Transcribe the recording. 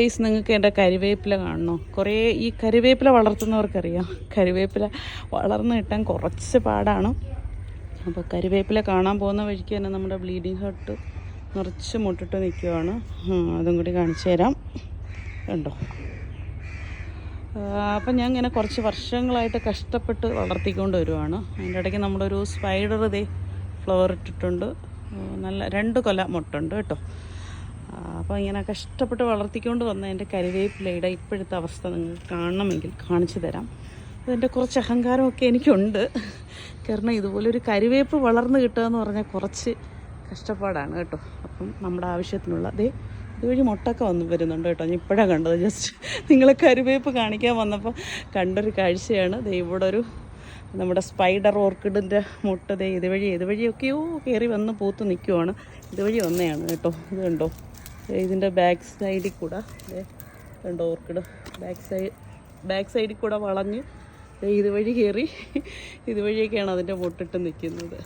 Guys നിങ്ങൾക്ക് എന്റെ കരിവേപ്പില കാണണോ? കുറേ ഈ കരിവേപ്പില വളർത്തുന്നവർക്കറിയാം. കരിവേപ്പില വളർന്നു കിട്ടാൻ കുറച്ച് പാടാണ്. അപ്പോൾ കരിവേപ്പില കാണാൻ പോകുന്ന വഴിക്ക് തന്നെ നമ്മുടെ ബ്ലീഡിങ് ഹർട്ട് നിറച്ച് മുട്ടിട്ട് നിൽക്കുവാണ്. അതും കൂടി കാണിച്ചു തരാം. ഉണ്ടോ അപ്പം ഞാൻ ഇങ്ങനെ കുറച്ച് വർഷങ്ങളായിട്ട് കഷ്ടപ്പെട്ട് വളർത്തിക്കൊണ്ട് വരുവാണ്. അതിന്റെ ഇടയ്ക്ക് നമ്മുടെ ഒരു സ്പൈഡർ ഇതേ ഫ്ലവർ ഇട്ടിട്ടുണ്ട് നല്ല രണ്ട് കൊല മുട്ടുണ്ട് കേട്ടോ. അപ്പോൾ ഇങ്ങനെ കഷ്ടപ്പെട്ട് വളർത്തിക്കൊണ്ട് വന്ന എന്റെ കരിവേപ്പിലയുടെ ഇപ്പോഴത്തെ അവസ്ഥ നിങ്ങൾക്ക് കാണണമെങ്കിൽ കാണിച്ചു തരാം. അതിന്റെ കുറച്ച് അഹങ്കാരമൊക്കെ എനിക്കുണ്ട്. കാരണം ഇതുപോലൊരു കരിവേപ്പ് വളർന്ന് കിട്ടുക എന്ന് പറഞ്ഞാൽ കുറച്ച് കഷ്ടപ്പാടാണ് കേട്ടോ. അപ്പം നമ്മുടെ ആവശ്യത്തിനുള്ള അതേ ഇതുവഴി മുട്ടൊക്കെ വന്ന് വരുന്നുണ്ട് കേട്ടോ. ഞാൻ ഇപ്പോഴാണ് കണ്ടത്. ജസ്റ്റ് നിങ്ങളെ കരിവേപ്പ് കാണിക്കാൻ വന്നപ്പോൾ കണ്ടൊരു കാഴ്ചയാണ്. ദേ ഇവിടെ ഒരു നമ്മുടെ സ്പൈഡർ ഓർക്കിഡിന്റെ മുട്ട ദേ ഇതുവഴി ഇതുവഴിയൊക്കെയോ കയറി വന്ന് പൂത്ത് നിൽക്കുവാണ് ഇതുവഴി വന്നതാണ് കേട്ടോ. ഇത് കണ്ടോ? ഇതിന്റെ ബാക്ക് സൈഡിൽ കൂടെ രണ്ട് ഓർക്കിഡ്. ബാക്ക് സൈഡ് ബാക്ക് സൈഡിൽ കൂടെ വളഞ്ഞ് ഇതുവഴി കയറി ഇതുവഴിയൊക്കെയാണ് അതിന്റെ മുട്ടിട്ട് നിൽക്കുന്നത്.